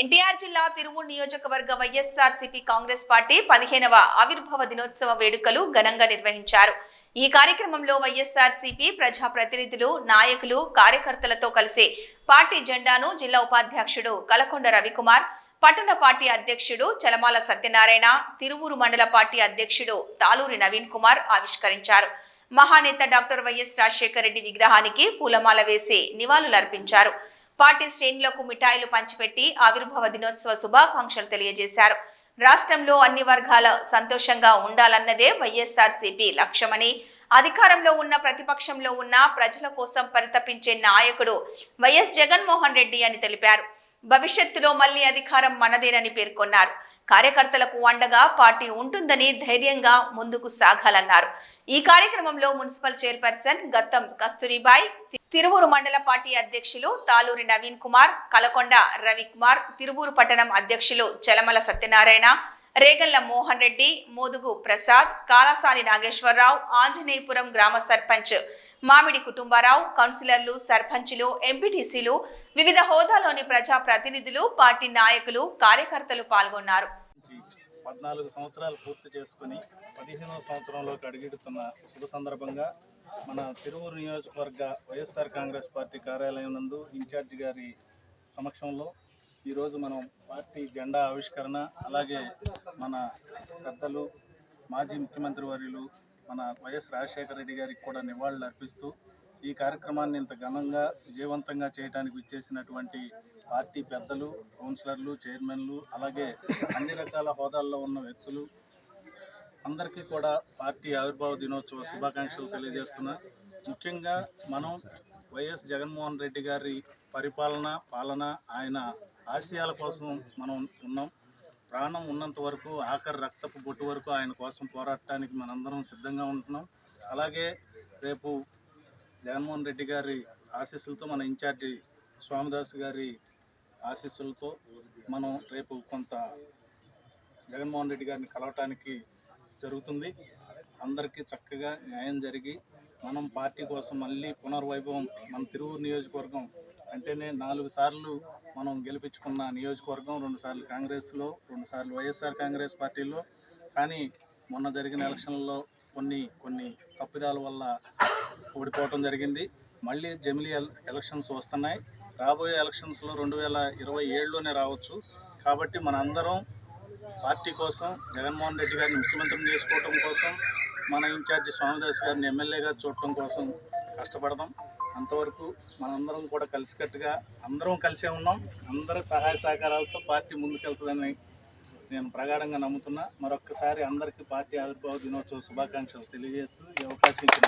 ఎన్టీఆర్ జిల్లా తిరువూరు నియోజకవర్గ వైఎస్ఆర్సీపీ కాంగ్రెస్ పార్టీ పదిహేనవ ఆవిర్భావ దినోత్సవ వేడుకలు ఘనంగా నిర్వహించారు. ఈ కార్యక్రమంలో వైఎస్ఆర్సీపీ ప్రజా ప్రతినిధులు నాయకులు కార్యకర్తలతో కలిసి పార్టీ జెండాను జిల్లా ఉపాధ్యక్షుడు కలకొండ రవికుమార్ పట్టణ పార్టీ అధ్యక్షుడు చలమాల సత్యనారాయణ తిరువూరు మండల పార్టీ అధ్యక్షుడు తాలూరి నవీన్ కుమార్ ఆవిష్కరించారు. మహానేత డాక్టర్ వైఎస్ రాజశేఖర రెడ్డి విగ్రహానికి పూలమాల వేసి నివాళులర్పించారు. పార్టీ శ్రేణులకు మిఠాయిలు పంచిపెట్టి ఆవిర్భావ దినోత్సవ శుభాకాంక్షలు తెలియజేశారు. రాష్ట్రంలో అన్ని వర్గాల సంతోషంగా ఉండాలన్నదే వైఎస్ఆర్సీపీ లక్ష్యమని అధికారంలో ఉన్న ప్రతిపక్షంలో ఉన్న ప్రజల కోసం పరితపించే నాయకుడు వైఎస్ జగన్మోహన్ రెడ్డి అని తెలిపారు. భవిష్యత్తులో మళ్ళీ అధికారం మనదేనని పేర్కొన్నారు. కార్యకర్తలకు అండగా పార్టీ ఉంటుందని ధైర్యంగా ముందుకు సాగాలన్నారు. ఈ కార్యక్రమంలో మున్సిపల్ చైర్పర్సన్ గత్తం కస్తూరిబాయ్ తిరువూరు మండల పార్టీ అధ్యక్షులు తాలూరి నవీన్ కుమార్ కలకొండ రవికుమార్ తిరువూరు పట్టణం అధ్యక్షులు చలమల సత్యనారాయణ రేగల్ల మోహన్ రెడ్డి మోదుగు ప్రసాద్ కాలాసాని నాగేశ్వరరావు ఆంజనేయపురం గ్రామ సర్పంచ్ మామిడి కుటుంబారావు కౌన్సిలర్లు సర్పంచులు ఎంపీటీసీలు వివిధ హోదాలోని ప్రజా ప్రతినిధులు పార్టీ నాయకులు కార్యకర్తలు పాల్గొన్నారు. పద్నాలుగు సంవత్సరాలు పూర్తి చేసుకుని పదిహేనవ సంవత్సరంలోకి అడుగెడుతున్న శుభ సందర్భంగా మన తిరువురు నియోజకవర్గ వైఎస్ఆర్ కాంగ్రెస్ పార్టీ కార్యాలయం నందు ఇన్ఛార్జ్ గారి సమక్షంలో ఈరోజు మనం పార్టీ జెండా ఆవిష్కరణ అలాగే మన పెద్దలు మాజీ ముఖ్యమంత్రి వర్యులు మన వైఎస్ రాజశేఖర రెడ్డి గారికి కూడా నివాళులు అర్పిస్తూ ఈ కార్యక్రమాన్ని ఇంత ఘనంగా విజయవంతంగా చేయడానికి ఇచ్చేసినటువంటి పార్టీ పెద్దలు కౌన్సిలర్లు చైర్మన్లు అలాగే అన్ని రకాల హోదాల్లో ఉన్న వ్యక్తులు అందరికీ కూడా పార్టీ ఆవిర్భావ దినోత్సవ శుభాకాంక్షలు తెలియజేస్తున్నా. ముఖ్యంగా మనం వైఎస్ జగన్మోహన్ రెడ్డి గారి పరిపాలన పాలన ఆయన ఆశయాల కోసం మనం ఉన్నాం. ప్రాణం ఉన్నంత వరకు ఆఖరి రక్తపు బొట్టు వరకు ఆయన కోసం పోరాడటానికి మనందరం సిద్ధంగా ఉంటున్నాం. అలాగే రేపు జగన్మోహన్ రెడ్డి గారి ఆశీస్సులతో మన ఇన్ఛార్జి స్వామిదాస్ గారి ఆశీస్సులతో మనం రేపు కొంత జగన్మోహన్ రెడ్డి గారిని కలవటానికి జరుగుతుంది. అందరికీ చక్కగా న్యాయం జరిగి మనం పార్టీ కోసం మళ్ళీ పునర్వైభవం మన తిరువురు నియోజకవర్గం అంటేనే నాలుగు సార్లు మనం గెలిపించుకున్న నియోజకవర్గం రెండు సార్లు కాంగ్రెస్లో రెండు సార్లు వైఎస్ఆర్ కాంగ్రెస్ పార్టీలో. కానీ మొన్న జరిగిన ఎలక్షన్లలో కొన్ని కొన్ని తప్పిదాల వల్ల ఓడిపోవటం జరిగింది. మళ్ళీ జమిలీ ఎల్- ఎలక్షన్స్ వస్తున్నాయి. రాబోయే ఎలక్షన్స్లో రెండు వేల ఇరవై ఏడులోనే రావచ్చు. కాబట్టి మనందరం పార్టీ కోసం జగన్మోహన్ రెడ్డి గారిని ముఖ్యమంత్రిని చేసుకోవటం కోసం మన ఇన్ఛార్జి స్వామిదాస్ గారిని ఎమ్మెల్యేగా చూడటం కోసం కష్టపడదాం. అంతవరకు మనందరం కూడా కలిసికట్టుగా అందరం కలిసే ఉన్నాం. అందరి సహాయ సహకారాలతో పార్టీ ముందుకెళ్తుందని నేను ప్రగాఢంగా నమ్ముతున్నా. మరొక్కసారి అందరికీ పార్టీ ఆవిర్భావ దినోత్సవ శుభాకాంక్షలు తెలియజేస్తూ ఈ అవకాశం ఇచ్చిన